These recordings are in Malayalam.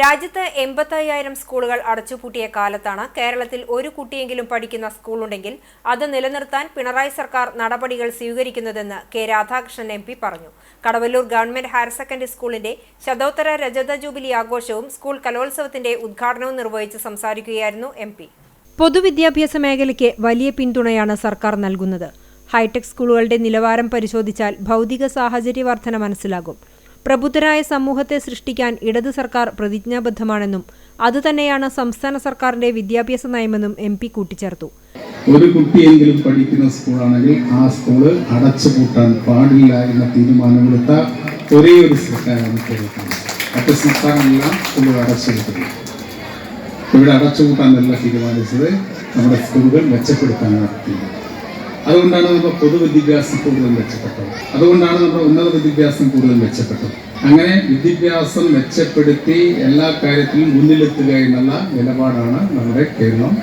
രാജ്യത്ത് എൺപത്തയ്യായിരം സ്കൂളുകൾ അടച്ചുപൂട്ടിയ കാലത്താണ് കേരളത്തിൽ ഒരു കുട്ടിയെങ്കിലും പഠിക്കുന്ന സ്കൂളുണ്ടെങ്കിൽ അത് നിലനിർത്താൻ പിണറായി സർക്കാർ നടപടികൾ സ്വീകരിക്കുന്നതെന്ന് കെ രാധാകൃഷ്ണൻ എം പറഞ്ഞു. കടവല്ലൂർ ഗവൺമെന്റ് ഹയർ സെക്കൻഡറി സ്കൂളിന്റെ ശതോത്തര രജത ജൂബിലി ആഘോഷവും സ്കൂൾ കലോത്സവത്തിന്റെ ഉദ്ഘാടനവും നിർവഹിച്ച് സംസാരിക്കുകയായിരുന്നു എം പൊതുവിദ്യാഭ്യാസ മേഖലയ്ക്ക് വലിയ പിന്തുണയാണ് സർക്കാർ നൽകുന്നത്. ഹൈടെക് സ്കൂളുകളുടെ നിലവാരം പരിശോധിച്ചാൽ ഭൗതിക സാഹചര്യ വർധന മനസ്സിലാകും. പ്രബുദ്ധരായ സമൂഹത്തെ സൃഷ്ടിക്കാൻ ഇടത് സർക്കാർ പ്രതിജ്ഞാബദ്ധമാണെന്നും അതുതന്നെയാണ് സംസ്ഥാന സർക്കാരിന്റെ വിദ്യാഭ്യാസ നയമെന്നും എം പി കൂട്ടിച്ചേർത്തു. ഒരു കുട്ടിയെങ്കിലും പഠിക്കുന്ന സ്കൂളാണെങ്കിൽ ആ സ്കൂൾ അടച്ചുപൂട്ടാൻ പാടില്ല എന്ന തീരുമാനമെടുത്ത ഒരേ ഒരു സർക്കാരാണ് കേരളത്തിൽ. മറ്റ് സംസ്ഥാനങ്ങളെല്ലാം സ്കൂളുകൾ അടച്ചുപൂട്ടുന്നു ഇവിടെ അടച്ചുപൂട്ടാനല്ല തീരുമാനിച്ചത്. നമ്മുടെ സ്കൂളുകൾ മെച്ചപ്പെടുത്താനാണ് തീരുമാനം. അതുകൊണ്ടാണ് നമ്മുടെ പൊതുവിദ്യാഭ്യാസം കൂടുതൽ മെച്ചപ്പെട്ടത്. അതുകൊണ്ടാണ് നമ്മുടെ ഉന്നത വിദ്യാഭ്യാസം കൂടുതൽ മെച്ചപ്പെട്ടത്. അങ്ങനെ വിദ്യാഭ്യാസം മെച്ചപ്പെടുത്തി എല്ലാ കാര്യത്തിലും മുന്നിലെത്തുക എന്നുള്ള നിലപാടാണ് നമ്മുടെ കേരളം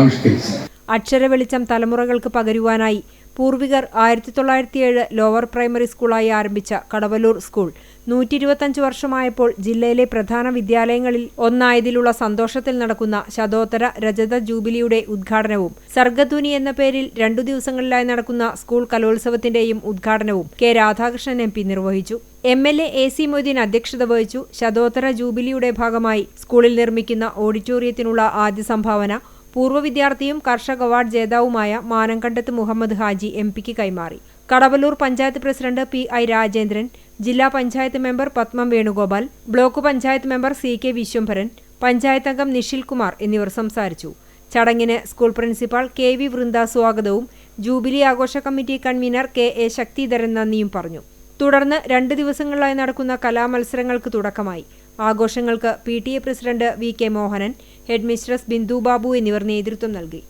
ആവിഷ്കരിച്ചത്. അക്ഷരവെളിച്ചം തലമുറകൾക്ക് പകരുവാനായി പൂർവികർ ആയിരത്തി തൊള്ളായിരത്തി ഏഴ് ലോവർ പ്രൈമറി സ്കൂളായി ആരംഭിച്ച കടവലൂർ സ്കൂൾ നൂറ്റി ഇരുപത്തഞ്ച് വർഷമായപ്പോൾ ജില്ലയിലെ പ്രധാന വിദ്യാലയങ്ങളിൽ ഒന്നായതിലുള്ള സന്തോഷത്തിൽ നടക്കുന്ന ശതോത്തര രജത ജൂബിലിയുടെ ഉദ്ഘാടനവും സർഗധ്വനി എന്ന പേരിൽ രണ്ടു ദിവസങ്ങളിലായി നടക്കുന്ന സ്കൂൾ കലോത്സവത്തിന്റെയും ഉദ്ഘാടനവും കെ രാധാകൃഷ്ണൻ എം നിർവഹിച്ചു. M L A A C Moideen അധ്യക്ഷത വഹിച്ചു. ശതോത്തര ജൂബിലിയുടെ ഭാഗമായി സ്കൂളിൽ നിർമ്മിക്കുന്ന ഓഡിറ്റോറിയത്തിനുള്ള ആദ്യ സംഭാവന പൂർവ വിദ്യാർത്ഥിയും കർഷക അവാർഡ് ജേതാവുമായ മാനംകണ്ടത്ത് മുഹമ്മദ് ഹാജി എം പിക്ക് കൈമാറി. Kadavallur panchayat president P I Rajendran ജില്ലാ panchayat member Padmam Venugopal block panchayat member C K Vishwambharan panchayat അംഗം നിഷിൽ കുമാർ എന്നിവർ സംസാരിച്ചു. ചടങ്ങിന് school principal K V Vrinda സ്വാഗതവും ജൂബിലി ആഘോഷ committee convener K A Shakthidharan നന്ദിയും പറഞ്ഞു. തുടർന്ന് രണ്ട് ദിവസങ്ങളിലായി നടക്കുന്ന കലാമത്സരങ്ങൾക്ക് തുടക്കമായി. ആഘോഷങ്ങൾക്ക് P T A president V K Mohanan head mistress Bindu Babu എന്നിവർ നേതൃത്വം നൽകി.